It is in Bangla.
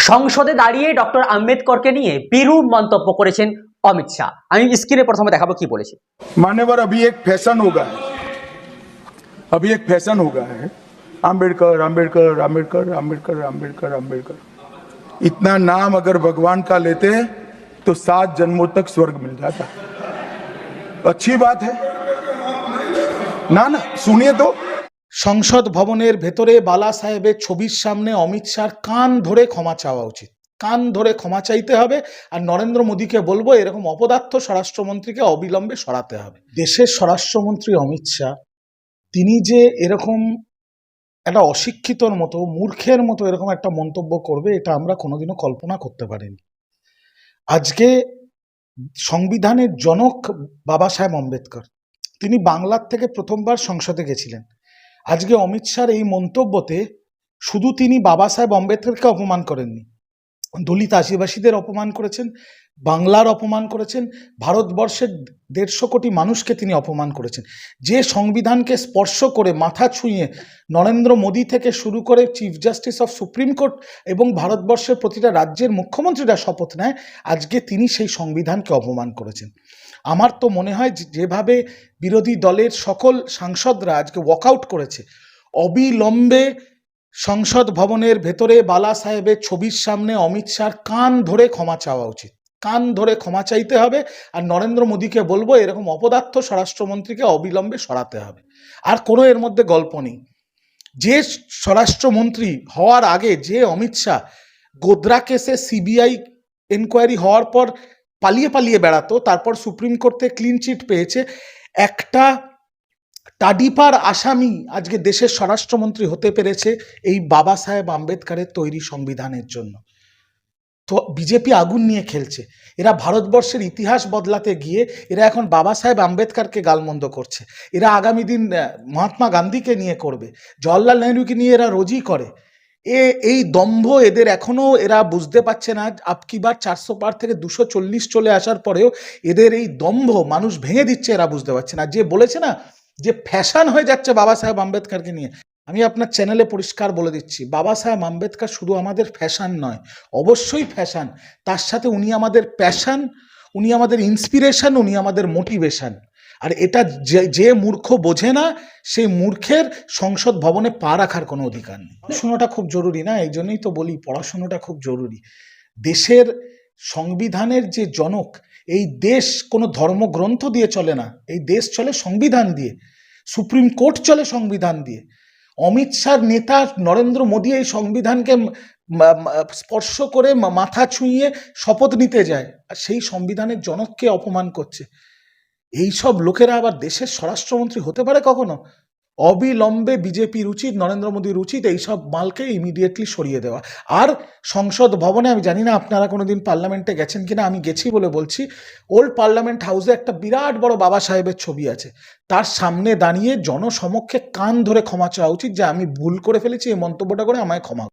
সংসদে দাঁড়িয়ে ডক্টর আম্বেদকরকে নিয়ে বিরূপ মন্তব্য করেছেন অমিত শাহ আমি স্ক্রিনে প্রথমে দেখাবো কি বলেছে मान्यवर अभी एक फैशन हो गया है अभी एक फैशन हो गया है आम्बेडकर आम्बेडकर आम्बेडकर आम्बेडकर आम्बेडकर आम्बेडकर इतना नाम अगर भगवान का लेते हैं तो सात जन्मों तक स्वर्ग मिल जाता अच्छी बात है ना ना सुनिए तो সংসদ ভবনের ভেতরে বালা সাহেবের ছবির সামনে অমিত শাহর কান ধরে ক্ষমা চাওয়া উচিত। কান ধরে ক্ষমা চাইতে হবে আর নরেন্দ্র মোদীকে বলব, এরকম অপদার্থ স্বরাষ্ট্রমন্ত্রীকে অবিলম্বে সরাতে হবে। দেশের স্বরাষ্ট্রমন্ত্রী অমিত শাহ, তিনি যে এরকম একটা অশিক্ষিতর মতো, মূর্খের মতো এরকম একটা মন্তব্য করবে, এটা আমরা কোনোদিনও কল্পনা করতে পারিনি। আজকে সংবিধানের জনক বাবা সাহেব আম্বেদকর, তিনি বাংলার থেকে প্রথমবার সংসদে গেছিলেন। আজকে অমিত শাহর এই মন্তব্যতে শুধু তিনি বাবা সাহেব আম্বেদকরকে অপমান করেননি দলিত আদিবাসীদের অপমান করেছেন, বাংলার অপমান করেছেন, ভারতবর্ষের দেড়শো কোটি মানুষকে তিনি অপমান করেছেন। যে সংবিধানকে স্পর্শ করে মাথা ছুঁয়ে নরেন্দ্র মোদী থেকে শুরু করে chief justice of supreme court এবং ভারতবর্ষের প্রতিটা রাজ্যের মুখ্যমন্ত্রীরা শপথ নেয়, আজকে তিনি সেই সংবিধানকে অপমান করেছেন। আমার তো মনে হয় যেভাবে বিরোধী দলের সকল সাংসদরা আজকে ওয়াকআউট করেছে, অবিলম্বে সংসদ ভবনের ভেতরে বালা সাহেবের ছবির সামনে অমিত শাহর কান ধরে ক্ষমা চাওয়া উচিত। কান ধরে ক্ষমা চাইতে হবে আর নরেন্দ্র মোদীকে বলব, এরকম অপদার্থ স্বরাষ্ট্রমন্ত্রীকে অবিলম্বে সরাতে হবে। আর কোনো এর মধ্যে গল্প নেই। যে স্বরাষ্ট্রমন্ত্রী হওয়ার আগে যে অমিত শাহ গোদ্রা কেসে সিবিআই এনকোয়ারি হওয়ার পর পালিয়ে পালিয়ে বেড়াতো, তারপর সুপ্রিম কোর্টে ক্লিন চিট পেয়েছে, একটা টাডিপার আসামি আজকে দেশের স্বরাষ্ট্রমন্ত্রী হতে পেরেছে এই বাবা সাহেব আম্বেদকরের তৈরি সংবিধানের জন্য। তো বিজেপি আগুন নিয়ে খেলছে। এরা ভারতবর্ষের ইতিহাস বদলাতে গিয়ে এরা এখন বাবা সাহেব আম্বেদকরকে গালমন্দ করছে। এরা আগামী দিন মহাত্মা গান্ধীকে নিয়ে করবে। জওয়াহরলাল নেহরুকে নিয়ে এরা রোজই করে। এ, এই দম্ভ এদের এখনও এরা বুঝতে পারছে না। আপকিবার চারশো পার থেকে দুশো চল্লিশ চলে আসার পরেও এদের এই দম্ভ মানুষ ভেঙে দিচ্ছে এরা বুঝতে পারছে না। যে বলেছে না যে ফ্যাশন হয়ে যাচ্ছে বাবা সাহেব আম্বেদকরকে নিয়ে, আমি আপনার চ্যানেলে পরিষ্কার বলে দিচ্ছি, বাবা সাহেব আম্বেদকর শুধু আমাদের ফ্যাশন নয়, অবশ্যই ফ্যাশন, তার সাথে উনি আমাদের প্যাশন উনি আমাদের ইন্সপিরেশন উনি আমাদের মোটিভেশন আর এটা যে মূর্খ বোঝে না, সেই মূর্খের সংসদ ভবনে পা রাখার কোনো অধিকার নেই। পড়াশোনাটা খুব জরুরি না, এই জন্যই তো বলি, পড়াশোনাটা খুব জরুরি। দেশের সংবিধানের যে জনক এই দেশ কোনো ধর্মগ্রন্থ দিয়ে চলে না। এই দেশ চলে সংবিধান দিয়ে। সুপ্রিম কোর্ট চলে সংবিধান দিয়ে। অমিত শাহ নেতা নরেন্দ্র মোদী এই সংবিধানকে স্পর্শ করে মাথা ছুঁয়ে শপথ নিতে যায়। আর সেই সংবিধানের জনককে অপমান করছে? এই সব লোকেরা আবার দেশের স্বরাষ্ট্রমন্ত্রী হতে পারে কখনো? অবিলম্বে বিজেপির উচিত, নরেন্দ্র মোদীর উচিত এইসব মালকে ইমিডিয়েটলি সরিয়ে দেওয়া আর সংসদ ভবনে, আমি জানি না আপনারা কোনো দিন পার্লামেন্টে গেছেন কিনা, আমি গেছি বলে বলছি, ওল্ড পার্লামেন্ট হাউসে একটা বিরাট বড় বাবা সাহেবের ছবি আছে তার সামনে দাঁড়িয়ে জনসমক্ষে কান ধরে ক্ষমা চাওয়া উচিত যে আমি ভুল করে ফেলেছি, এই মন্তব্যটা করে আমায় ক্ষমা।